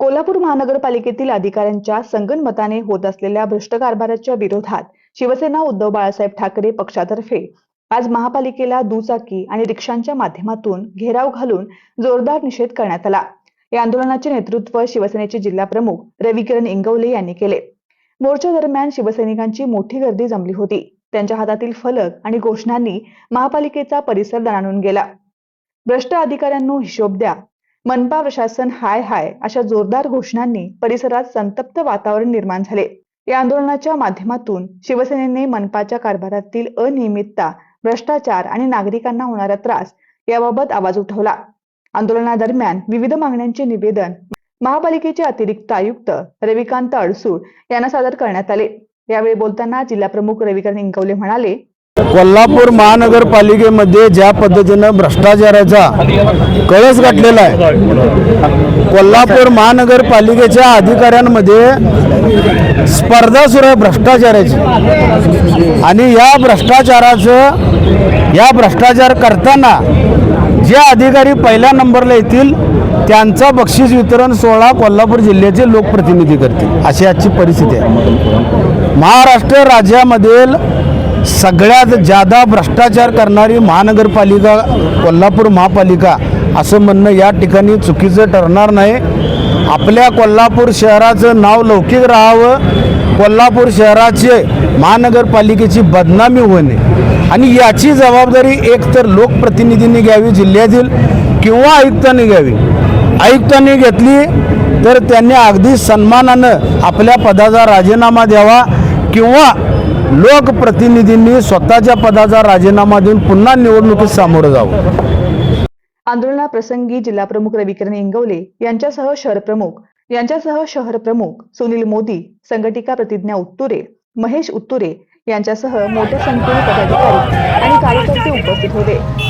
कोल्हापूर महानगरपालिकेतील अधिकाऱ्यांच्या संगनमताने होत असलेल्या भ्रष्ट कारभाराच्या विरोधात शिवसेना उद्धव बाळासाहेब ठाकरे पक्षातर्फे आज महापालिकेला दुचाकी आणि रिक्षांच्या माध्यमातून घेराव घालून जोरदार निषेध करण्यात आला. या आंदोलनाचे नेतृत्व शिवसेनेचे जिल्हा प्रमुख रविकिरण इंगवले यांनी केले. मोर्चा दरम्यान शिवसैनिकांची मोठी गर्दी जमली होती. त्यांच्या हातातील फलक आणि घोषणांनी महापालिकेचा परिसर दणाणून गेला. भ्रष्ट अधिकाऱ्यांनो हिशोब द्या. मनपा प्रशासन हाय हाय अशा जोरदार घोषणांनी परिसरात संतप्त वातावरण निर्माण झाले. या आंदोलनाच्या माध्यमातून शिवसेनेने मनपाच्या कारभारातील अनियमितता भ्रष्टाचार आणि नागरिकांना होणारा त्रास याबाबत आवाज उठवला. आंदोलनादरम्यान विविध मागण्यांचे निवेदन महापालिकेचे अतिरिक्त आयुक्त रविकांत अडसूळ यांना सादर करण्यात आले. यावेळी बोलताना जिल्हाप्रमुख रविकांत इंकवले इंगवले म्हणाले कोल्हापूर महानगरपालिकेमध्ये ज्या पद्धतीनं भ्रष्टाचाराचा कळस गाठलेला आहे कोल्हापूर महानगरपालिकेच्या अधिकाऱ्यांमध्ये स्पर्धा सुरू आहे भ्रष्टाचाराची. आणि या भ्रष्टाचाराचं या भ्रष्टाचार करताना जे अधिकारी पहिल्या नंबरला येतील त्यांचा बक्षीस वितरण सोहळा कोल्हापूर जिल्ह्याचे लोकप्रतिनिधी करतील. अशी आजची परिस्थिती आहे. महाराष्ट्र राज्यामधील सगळ्यात जादा भ्रष्टाचार करणारी महानगरपालिका कोल्हापूर महापालिका असं म्हणणं या ठिकाणी चुकीचं ठरणार नाही. आपल्या कोल्हापूर शहराचं नाव लौकिक राहावं. कोल्हापूर शहराचे महानगरपालिकेची बदनामी होऊ नये आणि याची जबाबदारी एक तर लोकप्रतिनिधींनी घ्यावी जिल्ह्यातील किंवा आयुक्तांनी घ्यावी. आयुक्तांनी घेतली तर त्यांनी अगदी सन्मानानं आपल्या पदाचा राजीनामा द्यावा किंवा लोकप्रतिनिधींनी स्वतःच्या पदाचा राजीनामा देऊन पुन्हा निवडणुकीत सामोरं जावं. आंदोलनाप्रसंगी जिल्हा प्रमुख रविकिरण इंगवले यांच्यासह शहर प्रमुख यांच्यासह शहर प्रमुख सुनील मोदी संघटिका प्रतिज्ञा उत्तुरे महेश उत्तुरे यांच्यासह मोठ्या संख्येने पदाधिकारी आणि कार्यकर्ते उपस्थित होते.